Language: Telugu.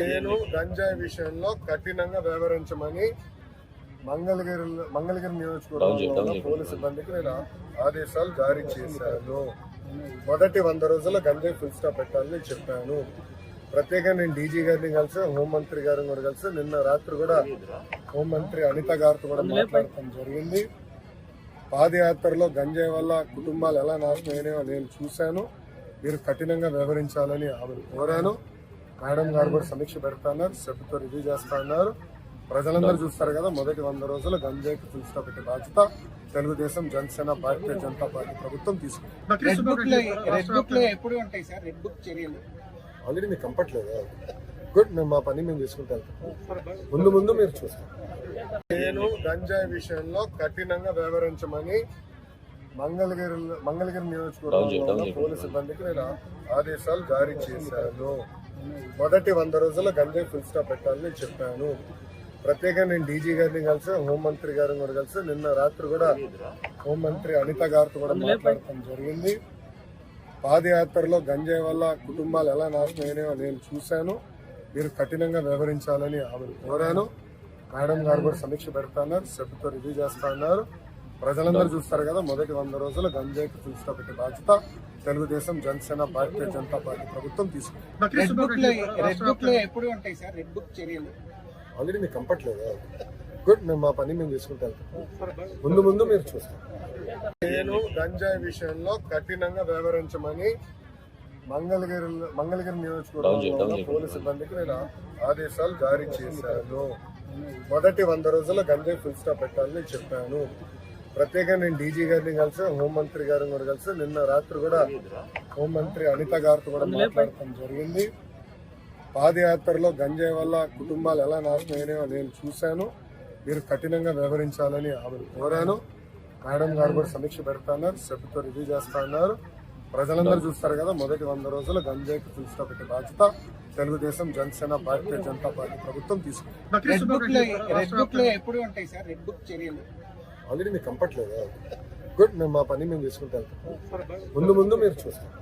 నేను గంజాయి విషయంలో కఠినంగా వ్యవహరించమని మంగళగిరి మంగళగిరి నియోజకవర్గంలో పోలీసు సిబ్బందికి నేను ఆదేశాలు జారీ చేశాను. మొదటి వంద రోజుల్లో గంజాయి ఫుల్ స్టాప్ పెట్టాలని చెప్పాను. ప్రత్యేకంగా నేను డీజీ గారిని కలిసి హోంమంత్రి గారిని కూడా కలిసి నిన్న రాత్రి కూడా హోంమంత్రి అనిత గారితో కూడా మాట్లాడటం జరిగింది. పాదయాత్రలో గంజాయి వల్ల కుటుంబాలు ఎలా నాశనం అయినాయో నేను చూశాను. మీరు కఠినంగా వ్యవహరించాలని ఆమెను కోరాను. మేడం గారు కూడా సమీక్ష పెడతాన్నారు సభ్యుతో రివ్యూ చేస్తా ఉన్నారు. ప్రజలందరూ చూస్తారు కదా మొదటి వంద రోజులు గంజాయికి స్టాప్ పెట్టే బాధ్యత తెలుగుదేశం జనసేన భారతీయ జనతా పార్టీ ప్రభుత్వం తీసుకుంది. రెడ్ బుక్లో రెడ్ బుక్లో ఎప్పుడు ఉంటాయి సార్? రెడ్ బుక్ చర్యలు? ఆల్రెడీ మీకు కంపట్లేదు గుడ్ మేము మా పని మేము చేసుకుంటాం ముందు ముందు మీరు చూస్తారు. నేను గంజాయి విషయంలో కఠినంగా వ్యవహరించమని మంగళగిరి మంగళగిరి నియోజకవర్గంలో పోలీసు సిబ్బందికి నేను ఆదేశాలు జారీ చేశాను. మొదటి వంద రోజుల్లో గంజాయి ఫుల్ స్టాప్ పెట్టాలని చెప్పాను. ప్రత్యేకంగా నేను డీజీ గారిని కలిసి హోంమంత్రి గారిని కూడా కలిసి నిన్న రాత్రి కూడా హోంమంత్రి అనిత గారితో కూడా మాట్లాడటం జరిగింది. పాదయాత్రలో గంజాయి వల్ల కుటుంబాలు ఎలా నాశనం అయినాయో నేను చూశాను. మీరు కఠినంగా వ్యవహరించాలని ఆమెను కోరాను. మేడం గారు కూడా సమీక్ష పెడతాన్నారు సభ్యుతో రివ్యూ చేస్తా ఉన్నారు ప్రజలందరూ చూస్తారు కదా మొదటి వంద రోజులు గంజాయికి ఫుల్ స్టాప్ పెట్టే బాధ్యత. తెలుగుదేశం జనసేన భారతీయ జనతా పార్టీ ప్రభుత్వం తీసుకుంది. రెడ్ బుక్లో రెడ్ బుక్లో ఎప్పుడు ఉంటాయి సార్? రెడ్ బుక్ చర్యలు. ఆల్రెడీ మీకు కంపట్లేదు గుడ్ మేము మా పని మేము చేసుకుంటాం ముందు ముందు మీరు చూస్తారు. నేను గంజాయి విషయంలో కఠినంగా వ్యవహరించమని మంగళగిరి మంగళగిరి నియోజకవర్గంలో పోలీసు సిబ్బందికి నేను ఆదేశాలు జారీ చేశాను. మొదటి వంద రోజుల్లో గంజాయి ఫుల్ స్టాప్ పెట్టాలని చెప్పాను. ప్రత్యేకంగా నేను డీజీ గారిని కలిసి హోంమంత్రి గారిని కూడా కలిసి నిన్న రాత్రి కూడా హోంమంత్రి అనిత గారితో కూడా మాట్లాడటం జరిగింది. పాదయాత్రలో గంజాయి వల్ల కుటుంబాలు ఎలా నాశనం అయినాయో నేను చూశాను. మీరు కఠినంగా వ్యవహరించాలని ఆమెను కోరాను. మేడం గారు కూడా సమీక్ష పెడతాన్నారు సభ్యుతో రివ్యూ చేస్తా ఉన్నారు. ప్రజలందరూ చూస్తారు కదా మొదటి వంద రోజులు గంజాయికి ఫుల్ స్టాప్ పెట్టే బాధ్యత తెలుగుదేశం జనసేన భారతీయ జనతా పార్టీ ప్రభుత్వం తీసుకుంది. ఆల్రెడీ మీకు కంపట్లేదు గుడ్ మేము మా పని మేము చేసుకుంటాం. ముందు ముందు మీరు చూస్తారు